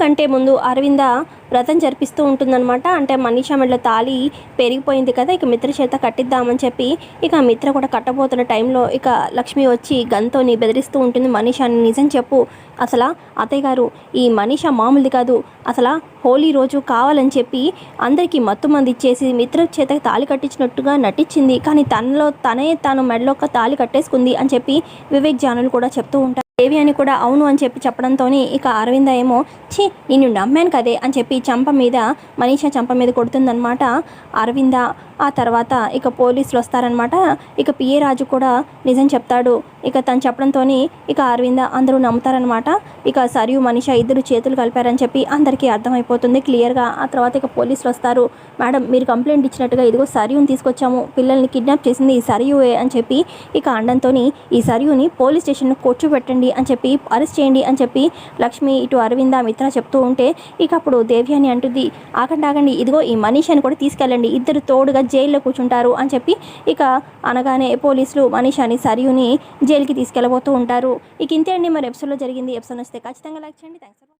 కంటే ముందు అరవింద వ్రతం జరిపిస్తూ ఉంటుందన్నమాట. అంటే మనీషా మెడలో తాళి పెరిగిపోయింది కదా ఇక మిత్ర చేత కట్టిద్దామని చెప్పి ఇక మిత్ర కూడా కట్టబోతున్న టైంలో ఇక లక్ష్మి వచ్చి గన్తోని బెదిరిస్తూ ఉంటుంది. మనీషాని నిజం చెప్పు. అసలు అత్తయ్య గారు ఈ మనీషా మామూలుది కాదు. అసలు హోలీ రోజు కావాలని చెప్పి అందరికీ మత్తు మంది ఇచ్చేసి మిత్ర చేత తాళి కట్టించినట్టుగా నటించింది. కానీ తనలో తనే తాను మెడలో ఒక తాళి కట్టేసుకుంది అని చెప్పి వివేక్ జానులు కూడా చెప్తూ ఉంటారు. దేవి అని కూడా అవును అని చెప్పి చెప్పడంతో ఇక అరవింద ఏమో ఛీ నిన్ను నమ్మాను కదే అని చెప్పి చంప మీద మనీషా చంప మీద కొడుతుందనమాట అరవింద. ఆ తర్వాత ఇక పోలీసులు వస్తారనమాట ఇక పిఏ రాజు కూడా నిజం చెప్తాడు. ఇక తను చెప్పడంతో ఇక అరవింద అందరూ నమ్ముతారనమాట ఇక సరియు మనిష ఇద్దరు చేతులు కలిపారని చెప్పి అందరికీ అర్థమైపోతుంది. క్లియర్గా ఆ తర్వాత ఇక పోలీసులు వస్తారు. మేడం మీరు కంప్లైంట్ ఇచ్చినట్టుగా ఇదిగో సరియుని తీసుకొచ్చాము. పిల్లల్ని కిడ్నాప్ చేసింది ఈ సరియువే అని చెప్పి ఇక అండంతో ఈ సరియుని పోలీస్ స్టేషన్లో కూర్చోబెట్టండి అని చెప్పి అరెస్ట్ చేయండి అని చెప్పి లక్ష్మి ఇటు అరవింద మిత్ర చెప్తూ ఉంటే ఇక అప్పుడు దేవి అని అంటుంది ఆగండి ఆగండి. ఇదిగో ఈ మనీషాని కూడా తీసుకెళ్ళండి. ఇద్దరు తోడుగా జైల్లో కూర్చుంటారు అని చెప్పి ఇక అనగానే పోలీసులు మనీషాని సరియుని జైలుకి తీసుకెళ్ళబోతూ ఉంటారు. ఇక ఇంతే అండి. మరి ఎపిసోడ్లో జరిగింది. ఎపిసోడ్ వస్తే ఖచ్చితంగా లైక్ చేయండి. థ్యాంక్స్